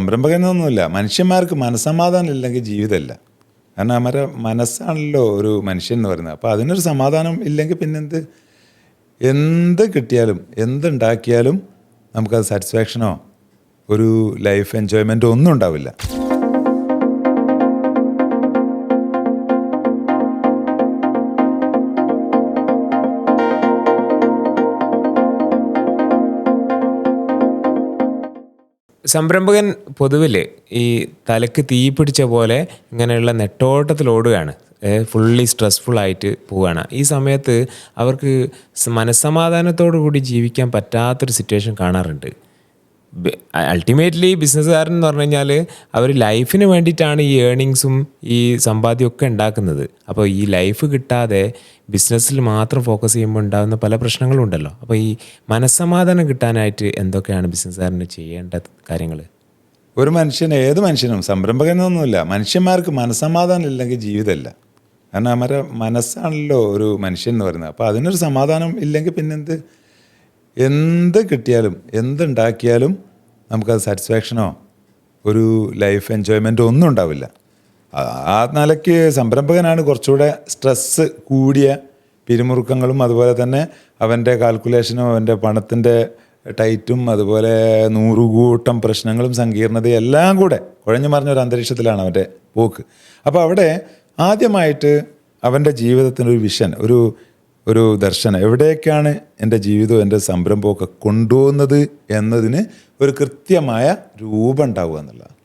സംരംഭകനൊന്നുമില്ല. മനുഷ്യന്മാർക്ക് മനസ്സമാധാനം ഇല്ലെങ്കിൽ ജീവിതമല്ല. കാരണം അവരുടെ മനസ്സാണല്ലോ ഒരു മനുഷ്യൻ എന്ന് പറയുന്നത്. അപ്പോൾ അതിനൊരു സമാധാനം ഇല്ലെങ്കിൽ പിന്നെന്ത്? എന്ത് കിട്ടിയാലും എന്തുണ്ടാക്കിയാലും നമുക്കത് സാറ്റിസ്ഫാക്ഷനോ ഒരു ലൈഫ് എൻജോയ്മെന്റോ ഒന്നും ഉണ്ടാവില്ല. സംരംഭകൻ പൊതുവിൽ ഈ തലക്ക് തീ പിടിച്ച പോലെ ഇങ്ങനെയുള്ള നെട്ടോട്ടത്തിൽ ഓടുകയാണ്. ഫുള്ളി സ്ട്രെസ്ഫുൾ ആയിട്ട് പോവുകയാണ്. ഈ സമയത്ത് അവർക്ക് മനസ്സമാധാനത്തോടു കൂടി ജീവിക്കാൻ പറ്റാത്തൊരു സിറ്റുവേഷൻ കാണാറുണ്ട്. അൾട്ടിമേറ്റ്ലി ബിസിനസ്സുകാരൻ എന്ന് പറഞ്ഞു കഴിഞ്ഞാൽ അവർ ലൈഫിന് വേണ്ടിയിട്ടാണ് ഈ ഏണിങ്സും ഈ സമ്പാദ്യമൊക്കെ ഉണ്ടാക്കുന്നത്. അപ്പോൾ ഈ ലൈഫ് കിട്ടാതെ ബിസിനസ്സിൽ മാത്രം ഫോക്കസ് ചെയ്യുമ്പോൾ ഉണ്ടാകുന്ന പല പ്രശ്നങ്ങളും ഉണ്ടല്ലോ. അപ്പോൾ ഈ മനസ്സമാധാനം കിട്ടാനായിട്ട് എന്തൊക്കെയാണ് ബിസിനസ്സുകാരന് ചെയ്യേണ്ട കാര്യങ്ങൾ ഒരു മനുഷ്യൻ ഏത് മനുഷ്യനും സംരംഭകനൊന്നുമില്ല. മനുഷ്യന്മാർക്ക് മനസ്സമാധാനം ഇല്ലെങ്കിൽ ജീവിതമല്ല. കാരണം അവരെ മനസ്സാണല്ലോ ഒരു മനുഷ്യൻ എന്ന് പറയുന്നത്. അപ്പോൾ അതിനൊരു സമാധാനം ഇല്ലെങ്കിൽ പിന്നെന്ത്? എന്ത് കിട്ടിയാലും എന്തുണ്ടാക്കിയാലും നമുക്കത് സാറ്റിസ്ഫാക്ഷനോ ഒരു ലൈഫ് എൻജോയ്മെന്റോ ഒന്നും ഉണ്ടാവില്ല. ആ- നിലയ്ക്ക് സംരംഭകനാണ് കുറച്ചുകൂടെ സ്ട്രെസ്സ് കൂടിയ പിരിമുറുക്കങ്ങളും അതുപോലെ തന്നെ അവന്റെ കാൽക്കുലേഷനും അവന്റെ പണത്തിന്റെ ടൈറ്റും അതുപോലെ നൂറുകൂട്ടം പ്രശ്നങ്ങളും സങ്കീർണതയും എല്ലാം കൂടെ കുഴഞ്ഞു മറിഞ്ഞ ഒരു അന്തരീക്ഷത്തിലാണ് അവന്റെ പോക്ക്. അപ്പോൾ അവിടെ ആദ്യമായിട്ട് അവന്റെ ജീവിതത്തിനൊരു വിഷൻ ഒരു ഒരു ദർശനം. എവിടേക്കാണ് എന്റെ ജീവിതവും എന്റെ സംരംഭമൊക്കെ കൊണ്ടുപോകുന്നത് എന്നതിന് ഒരു കൃത്യമായ രൂപം ഉണ്ടാവുക എന്നുള്ളതാണ്.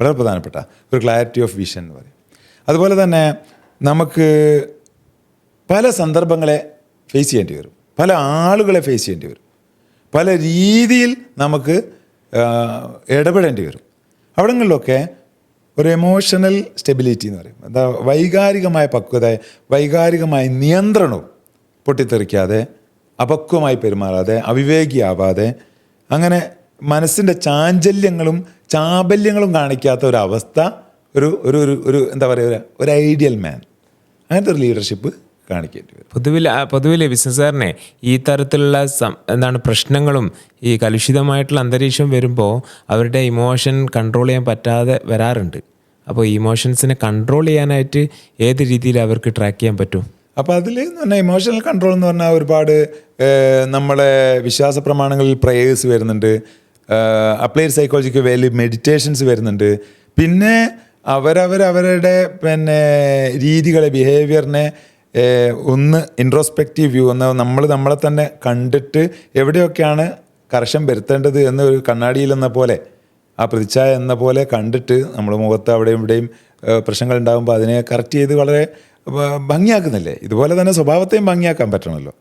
വളരെ പ്രധാനപ്പെട്ട ഒരു ക്ലാരിറ്റി ഓഫ് വിഷൻ എന്ന് പറയും. അതുപോലെ തന്നെ നമുക്ക് പല സന്ദർഭങ്ങളെ ഫേസ് ചെയ്യേണ്ടി വരും. പല ആളുകളെ ഫേസ് ചെയ്യേണ്ടി വരും. പല രീതിയിൽ നമുക്ക് ഇടപെടേണ്ടി വരും. അവിടങ്ങളിലൊക്കെ ഒരു എമോഷണൽ സ്റ്റെബിലിറ്റി എന്ന് പറയും. എന്താ വൈകാരികമായ പക്വത വൈകാരികമായ നിയന്ത്രണവും പൊട്ടിത്തെറിക്കാതെ അപക്വമായി പെരുമാറാതെ അവിവേകിയാവാതെ അങ്ങനെ മനസ്സിന്റെ ചാഞ്ചല്യങ്ങളും ചാബല്യങ്ങളും കാണിക്കാത്ത ഒരവസ്ഥ ഒരു ഒരു ഒരു ഒരു എന്താ പറയുക ഒരു ഐഡിയൽ മാൻ. അങ്ങനത്തെ ഒരു ലീഡർഷിപ്പ് കാണിക്കേണ്ടി വരും. പൊതുവിൽ പൊതുവിലെ ബിസിനസ്സുകാരനെ ഈ തരത്തിലുള്ള എന്താണ് പ്രശ്നങ്ങളും ഈ കലുഷിതമായിട്ടുള്ള അന്തരീക്ഷം വരുമ്പോൾ അവരുടെ ഇമോഷൻ കൺട്രോൾ ചെയ്യാൻ പറ്റാതെ വരാറുണ്ട്. അപ്പോൾ ഇമോഷൻസിനെ കൺട്രോൾ ചെയ്യാനായിട്ട് ഏത് രീതിയിൽ അവർക്ക് ട്രാക്ക് ചെയ്യാൻ പറ്റും? അപ്പോൾ അതിൽ എന്ന് പറഞ്ഞാൽ ഇമോഷണൽ കൺട്രോൾ എന്ന് പറഞ്ഞാൽ ഒരുപാട് നമ്മളെ വിശ്വാസ പ്രമാണങ്ങളിൽ പ്രേയേഴ്സ് വരുന്നുണ്ട്. അപ്ലൈഡ് സൈക്കോളജിക്ക് വേലി മെഡിറ്റേഷൻസ് വരുന്നുണ്ട്. പിന്നെ അവരവരവരുടെ പിന്നെ രീതികളെ ബിഹേവിയറിനെ ഒന്ന് ഇൻട്രോസ്പെക്റ്റീവ് വ്യൂ ഒന്ന് നമ്മൾ നമ്മളെ തന്നെ കണ്ടിട്ട് എവിടെയൊക്കെയാണ് കർഷം വരുത്തേണ്ടത് എന്ന് ഒരു കണ്ണാടിയിൽ എന്ന പോലെ ആ പ്രതിച്ഛായ എന്ന പോലെ കണ്ടിട്ട് നമ്മൾ മുഖത്ത് അവിടെയും ഇവിടെയും പ്രശ്നങ്ങൾ ഉണ്ടാകുമ്പോൾ അതിനെ കറക്റ്റ് ചെയ്ത് വളരെ ഭംഗിയാക്കുന്നില്ലേ? ഇതുപോലെ തന്നെ സ്വഭാവത്തെയും ഭംഗിയാക്കാൻ പറ്റണമല്ലോ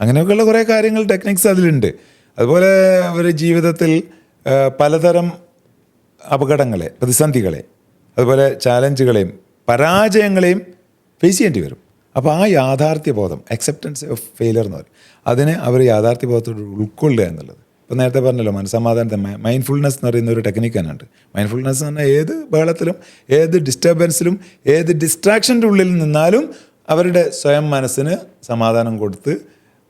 അങ്ങനെയൊക്കെയുള്ള കുറേ കാര്യങ്ങൾ ടെക്നിക്സ് അതിലുണ്ട്. അതുപോലെ ഒരു ജീവിതത്തിൽ പലതരം അപകടങ്ങളെ പ്രതിസന്ധികളെ അതുപോലെ ചാലഞ്ചുകളെയും പരാജയങ്ങളെയും ഫേസ് ചെയ്യേണ്ടി വരും. അപ്പോൾ ആ യാഥാർത്ഥ്യബോധം അക്സെപ്റ്റൻസ് ഓഫ് ഫെയിലർ എന്ന് പറയും. അതിനെ അവർ യാഥാർത്ഥ്യബോധത്തോട് ഉൾക്കൊള്ളുക എന്നുള്ളത്. ഇപ്പോൾ നേരത്തെ പറഞ്ഞല്ലോ മനസ്സമാധാനത്തെ മൈൻഡ്ഫുൾനെസ് എന്ന് പറയുന്ന ഒരു ടെക്നിക്ക് തന്നെയുണ്ട് മൈൻഡ്ഫുൾനെസ് എന്ന് പറഞ്ഞാൽ ഏത് ബഹളത്തിലും ഏത് ഡിസ്റ്റർബൻസിലും ഏത് ഡിസ്ട്രാക്ഷന്റെ ഉള്ളിൽ നിന്നാലും അവരുടെ സ്വയം മനസ്സിന് സമാധാനം കൊടുത്ത്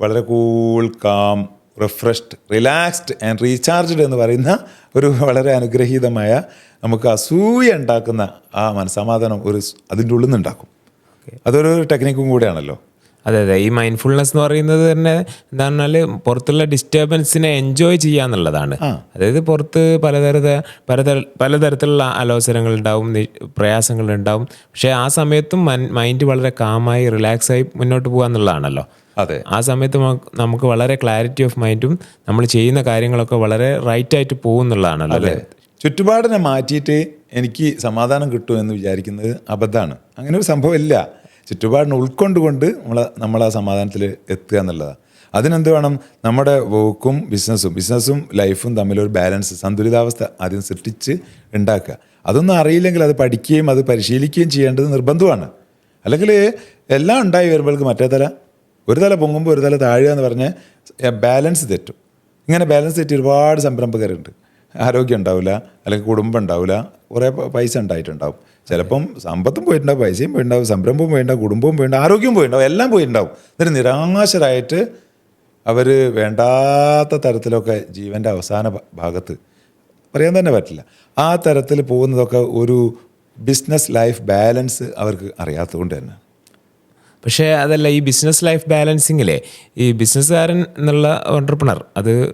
വളരെ cool calm refreshed relaxed and recharged എന്ന് പറയുന്ന ഒരു വളരെ അനുഗ്രഹീതമായ നമുക്ക് അസൂയ ഉണ്ടാക്കുന്ന ആ മനസ്സമാധാനം ഒരു അതിന്റെ ഉള്ളിൽ നിന്നുണ്ടാക്കും. അതൊരു ടെക്നിക്കും കൂടെയാണല്ലോ. അതെ അതെ. ഈ മൈൻഡ്ഫുൾനെസ് എന്ന് പറയുന്നത് തന്നെ എന്താ പറഞ്ഞാൽ പുറത്തുള്ള ഡിസ്റ്റർബൻസിനെ എൻജോയ് ചെയ്യുക എന്നുള്ളതാണ്. അതായത് പുറത്ത് പലതരത പലതര പലതരത്തിലുള്ള അലോസരങ്ങൾ ഉണ്ടാവും പ്രയാസങ്ങൾ ഉണ്ടാവും പക്ഷേ ആ സമയത്തും മൈൻഡ് വളരെ കാമായി റിലാക്സ് ആയി മുന്നോട്ട് പോകുക എന്നുള്ളതാണല്ലോ. അതെ. ആ സമയത്ത് നമുക്ക് വളരെ ക്ലാരിറ്റി ഓഫ് മൈൻഡും നമ്മൾ ചെയ്യുന്ന കാര്യങ്ങളൊക്കെ വളരെ റൈറ്റ് ആയിട്ട് പോകും എന്നുള്ളതാണല്ലോ. അല്ലേ ചുറ്റുപാടിനെ മാറ്റിയിട്ട് എനിക്ക് സമാധാനം കിട്ടും എന്ന് വിചാരിക്കുന്നത് അബദ്ധമാണ്. അങ്ങനെ ഒരു സംഭവം ഇല്ല. ചുറ്റുപാടിനെ ഉൾക്കൊണ്ടുകൊണ്ട് നമ്മൾ നമ്മൾ ആ സമാധാനത്തിൽ എത്തുക എന്നുള്ളതാണ് അതിനെന്ത് വേണം? നമ്മുടെ വർക്കും ബിസിനസ്സും ബിസിനസ്സും ലൈഫും തമ്മിലൊരു ബാലൻസ് സന്തുലിതാവസ്ഥ ആദ്യം സൃഷ്ടിച്ച് ഉണ്ടാക്കുക അതൊന്നും അറിയില്ലെങ്കിൽ അത് പഠിക്കുകയും അത് പരിശീലിക്കുകയും ചെയ്യേണ്ടത് നിർബന്ധമാണ്. അല്ലെങ്കിൽ എല്ലാം ഉണ്ടായി വരുമ്പോഴേക്ക് മറ്റേ തല ഒരു തല പൊങ്ങുമ്പോൾ ഒരു തല താഴുക എന്ന് പറഞ്ഞാൽ ബാലൻസ് തെറ്റും. ഇങ്ങനെ ബാലൻസ് തെറ്റി ഒരുപാട് സംരംഭകരുണ്ട്. ആരോഗ്യം ഉണ്ടാവില്ല അല്ലെങ്കിൽ കുടുംബം ഉണ്ടാവില്ല കുറേ പൈസ ഉണ്ടായിട്ടുണ്ടാവും. ചിലപ്പം സമ്പത്തും പോയിട്ടുണ്ടാവും പൈസയും പോയിട്ടുണ്ടാവും സംരംഭവും പോയിട്ടുണ്ടാവും കുടുംബവും പോയിട്ടുണ്ടാവും ആരോഗ്യം പോയിട്ടുണ്ടാവും എല്ലാം പോയിട്ടുണ്ടാവും. എന്നിട്ട് നിരാശരായിട്ട് അവർ വേണ്ടാത്ത തരത്തിലൊക്കെ ജീവന്റെ അവസാന ഭാഗത്ത് പറയാൻ തന്നെ പറ്റില്ല. ആ തരത്തിൽ പോകുന്നതൊക്കെ ഒരു ബിസിനസ് ലൈഫ് ബാലൻസ് അവർക്ക് അറിയാത്തതുകൊണ്ട് തന്നെ. പക്ഷേ അതല്ല ഈ ബിസിനസ് ലൈഫ് ബാലൻസിങ്ങിലെ ഈ ബിസിനസ്സുകാരൻ എന്നുള്ള ഓണ്ടർപ്രണർ അത്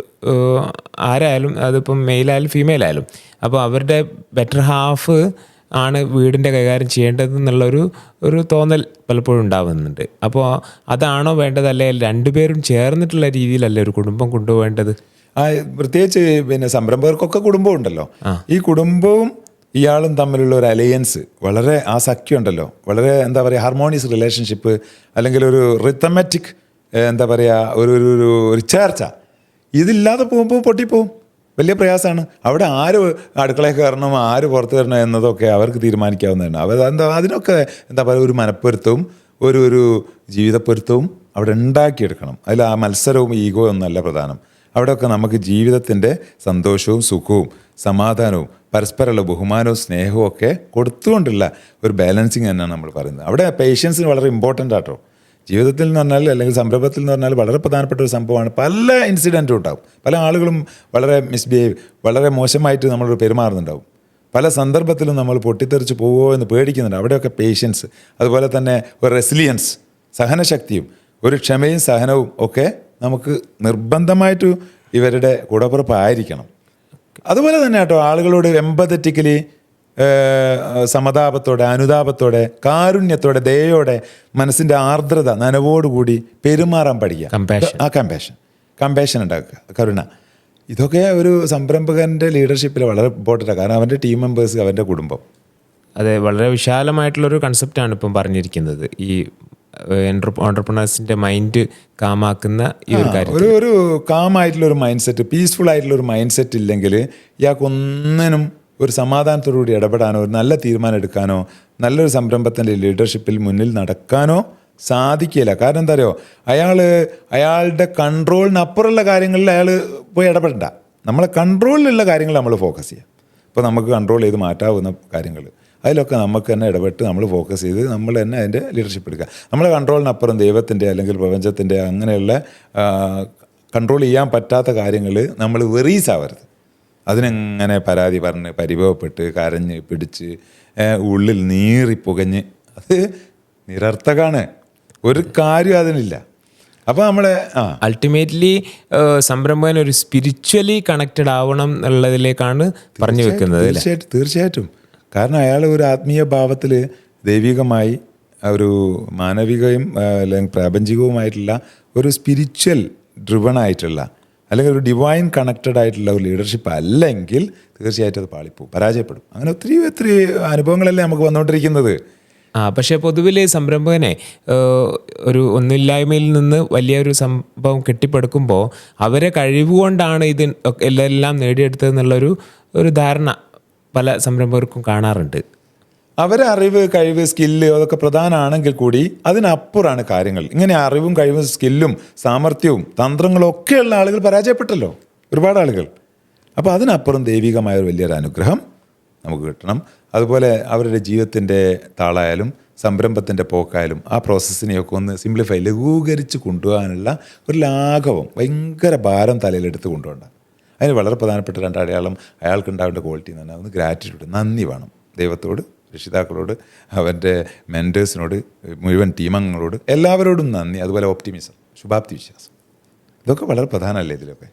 ആരായാലും അതിപ്പം മെയിലായാലും ഫീമെയിലായാലും അപ്പോൾ അവരുടെ ബെറ്റർ ഹാഫ് ആണ് വീടിന്റെ കൈകാര്യം ചെയ്യേണ്ടത് എന്നുള്ളൊരു ഒരു തോന്നൽ പലപ്പോഴും ഉണ്ടാവുന്നുണ്ട്. അപ്പോൾ അതാണോ വേണ്ടത്? അല്ലെങ്കിൽ രണ്ടുപേരും ചേർന്നിട്ടുള്ള രീതിയിലല്ലേ ഒരു കുടുംബം കൊണ്ടുപോകേണ്ടത്? ആ പ്രത്യേകിച്ച് പിന്നെ സംരംഭകർക്കൊക്കെ കുടുംബം ഉണ്ടല്ലോ. ഈ കുടുംബവും ഇയാളും തമ്മിലുള്ള ഒരു അലയൻസ് വളരെ ആ സഖ്യം ഉണ്ടല്ലോ. വളരെ എന്താ പറയുക ഹാർമോണിയസ് റിലേഷൻഷിപ്പ് അല്ലെങ്കിൽ ഒരു റിത്തമാറ്റിക് എന്താ പറയുക ഒരു ഒരു ഒരു ഒരു ചേർച്ച. ഇതില്ലാതെ പോകുമ്പോൾ പൊട്ടിപ്പോവും. വലിയ പ്രയാസമാണ്. അവിടെ ആര് അടുക്കളയിൽ കയറണം ആര് പുറത്ത് വരണം എന്നതൊക്കെ അവർക്ക് തീരുമാനിക്കാവുന്നതാണ്. അവർ എന്താ അതിനൊക്കെ എന്താ പറയുക ഒരു മനപ്പൊരുത്തവും ഒരു ഒരു ജീവിതപ്പൊരുത്തവും അവിടെ ഉണ്ടാക്കിയെടുക്കണം. അതിൽ ആ മത്സരവും ഈഗോ ഒന്നല്ല പ്രധാനം. അവിടെയൊക്കെ നമുക്ക് ജീവിതത്തിന്റെ സന്തോഷവും സുഖവും സമാധാനവും പരസ്പരമുള്ള ബഹുമാനവും സ്നേഹവും ഒക്കെ കൊടുത്തുകൊണ്ടുള്ള ഒരു ബാലൻസിങ് തന്നെയാണ് നമ്മൾ പറയുന്നത്. അവിടെ പേഷ്യൻസിന് വളരെ ഇമ്പോർട്ടന്റ് ആട്ടോ. ജീവിതത്തിൽ എന്ന് പറഞ്ഞാൽ അല്ലെങ്കിൽ സംരംഭത്തിൽ എന്ന് പറഞ്ഞാൽ വളരെ പ്രധാനപ്പെട്ട ഒരു സംഭവമാണ്. പല ഇൻസിഡന്റും ഉണ്ടാവും. പല ആളുകളും വളരെ മിസ്ബിഹേവ് വളരെ മോശമായിട്ട് നമ്മൾ പെരുമാറുന്നുണ്ടാവും. പല സന്ദർഭത്തിലും നമ്മൾ പൊട്ടിത്തെറിച്ച് പോവുമോ എന്ന് പേടിക്കുന്നുണ്ട്. അവിടെയൊക്കെ പേഷ്യൻസ് അതുപോലെ തന്നെ ഒരു റെസിലിയൻസ് സഹനശക്തിയും ഒരു ക്ഷമയും സഹനവും ഒക്കെ നമുക്ക് നിർബന്ധമായിട്ട് ഇവരുടെ കൂടപ്പുറപ്പായിരിക്കണം. അതുപോലെ തന്നെ കേട്ടോ ആളുകളോട് എമ്പതറ്റിക്കലി സമതാപത്തോടെ അനുതാപത്തോടെ കാരുണ്യത്തോടെ ദയോടെ മനസ്സിന്റെ ആർദ്രത നനവോടുകൂടി പെരുമാറാൻ പഠിക്കുക. ആ കമ്പാഷൻ കമ്പാഷൻ ഉണ്ടാക്കുക. കരുണ. ഇതൊക്കെ ഒരു സംരംഭകന്റെ ലീഡർഷിപ്പിൽ വളരെ ഇമ്പോർട്ടന്റ് ആണ് കാരണം അവന്റെ ടീം മെമ്പേഴ്സ് അവന്റെ കുടുംബം. അതെ വളരെ വിശാലമായിട്ടുള്ളൊരു കൺസെപ്റ്റാണ് ഇപ്പം പറഞ്ഞിരിക്കുന്നത്. ഈ ഓണ്ടർപ്രണേഴ്സിന്റെ മൈൻഡ് കാമാക്കുന്ന ഈ ഒരു കാര്യം ഒരു ഒരു കാമായിട്ടുള്ള ഒരു മൈൻഡ് സെറ്റ് പീസ്ഫുൾ ആയിട്ടുള്ള ഒരു മൈൻഡ് സെറ്റ് ഇല്ലെങ്കിൽ ഇയാൾക്ക് ഒന്നിനും ഒരു സമാധാനത്തോടുകൂടി ഇടപെടാനോ ഒരു നല്ല തീരുമാനം എടുക്കാനോ നല്ലൊരു സംരംഭത്തിന്റെ ലീഡർഷിപ്പിൽ മുന്നിൽ നടക്കാനോ സാധിക്കില്ല കാരണം എന്താ അറിയോ? അയാൾ അയാളുടെ കൺട്രോളിനപ്പുറമുള്ള കാര്യങ്ങളിൽ അയാൾ പോയി ഇടപെടണ്ട. നമ്മളെ കൺട്രോളിലുള്ള കാര്യങ്ങൾ നമ്മൾ ഫോക്കസ് ചെയ്യുക ഇപ്പോൾ നമുക്ക് കൺട്രോൾ ചെയ്ത് മാറ്റാവുന്ന കാര്യങ്ങൾ. അതിലൊക്കെ നമുക്ക് തന്നെ ഇടപെട്ട് നമ്മൾ ഫോക്കസ് ചെയ്ത് നമ്മൾ തന്നെ അതിന്റെ ലീഡർഷിപ്പ് എടുക്കുക. നമ്മളെ കൺട്രോളിനപ്പുറം ദൈവത്തിന്റെ അല്ലെങ്കിൽ പ്രപഞ്ചത്തിന്റെ അങ്ങനെയുള്ള കൺട്രോൾ ചെയ്യാൻ പറ്റാത്ത കാര്യങ്ങൾ നമ്മൾ വെറീസ് ആവരുത്. അതിനെങ്ങനെ പരാതി പറഞ്ഞ് പരിഭവപ്പെട്ട് കരഞ്ഞ് പിടിച്ച് ഉള്ളിൽ നീറി പുകഞ്ഞ്. അത് നിരർത്ഥകാണ്. ഒരു കാര്യം അതിനില്ല. അപ്പോൾ നമ്മളെ ആ. അൾട്ടിമേറ്റ്ലി സംരംഭകൻ ഒരു സ്പിരിച്വലി കണക്റ്റഡ് ആവണം എന്നുള്ളതിലേക്കാണ് പറഞ്ഞു വെക്കുന്നത് തീർച്ചയായിട്ടും തീർച്ചയായിട്ടും. കാരണം അയാൾ ഒരു ആത്മീയ ഭാവത്തിൽ ദൈവികമായി ഒരു മാനവികയും അല്ലെങ്കിൽ പ്രാപഞ്ചികവുമായിട്ടുള്ള ഒരു സ്പിരിച്വൽ ഡ്രിവൺ ആയിട്ടുള്ള അല്ലെങ്കിൽ ഒരു ഡിവൈൻ കണക്റ്റഡ് ആയിട്ടുള്ള ഒരു ലീഡർഷിപ്പ് അല്ലെങ്കിൽ തീർച്ചയായിട്ടും അത് പാളിപ്പോവും പരാജയപ്പെടും. അങ്ങനെ ഒത്തിരി ഒത്തിരി അനുഭവങ്ങളല്ലേ നമുക്ക് വന്നുകൊണ്ടിരിക്കുന്നത്. ആ പക്ഷേ പൊതുവിൽ സംരംഭകനെ ഒരു ഒന്നില്ലായ്മയിൽ നിന്ന് വലിയൊരു സംഭവം കെട്ടിപ്പടുക്കുമ്പോൾ അവരെ കഴിവുകൊണ്ടാണ് ഇത് എല്ലാം നേടിയെടുത്തതെന്നുള്ളൊരു ഒരു ധാരണ പല സംരംഭകർക്കും കാണാറുണ്ട്. അവരെ അറിവ് കഴിവ് സ്കില്ല് അതൊക്കെ പ്രധാനമാണെങ്കിൽ കൂടി അതിനപ്പുറമാണ് കാര്യങ്ങൾ. ഇങ്ങനെ അറിവും കഴിവും സ്കില്ലും സാമർഥ്യവും തന്ത്രങ്ങളും ഒക്കെയുള്ള ആളുകൾ പരാജയപ്പെട്ടല്ലോ. ഒരുപാട് ആളുകൾ. അപ്പോൾ അതിനപ്പുറം ദൈവികമായ ഒരു വലിയൊരു അനുഗ്രഹം നമുക്ക് കിട്ടണം. അതുപോലെ അവരുടെ ജീവിതത്തിന്റെ താളായാലും സംരംഭത്തിന്റെ പോക്കായാലും ആ പ്രോസസ്സിനെയൊക്കെ ഒന്ന് സിംപ്ലിഫൈ ലഘൂകരിച്ച് കൊണ്ടുപോകാനുള്ള ഒരു ലാഘവം ഭയങ്കര ഭാരം തലയിലെടുത്ത് കൊണ്ടുപോകണ്ട. അതിന് വളരെ പ്രധാനപ്പെട്ട രണ്ട് അടയാളം അയാൾക്ക് ക്വാളിറ്റി എന്ന് പറഞ്ഞാൽ ഒന്ന് ഗ്രാറ്റിറ്റ്യൂഡ് നന്ദി വേണം ദൈവത്തോട്. രക്ഷിതാക്കളോട് അവന്റെ മെന്റേഴ്സിനോട് മുഴുവൻ ടീമംഗങ്ങളോട് എല്ലാവരോടും നന്ദി. അതുപോലെ ഓപ്റ്റിമിസം ശുഭാപ്തി വിശ്വാസം ഇതൊക്കെ വളരെ പ്രധാനമല്ലേ ഇതിലൊക്കെ?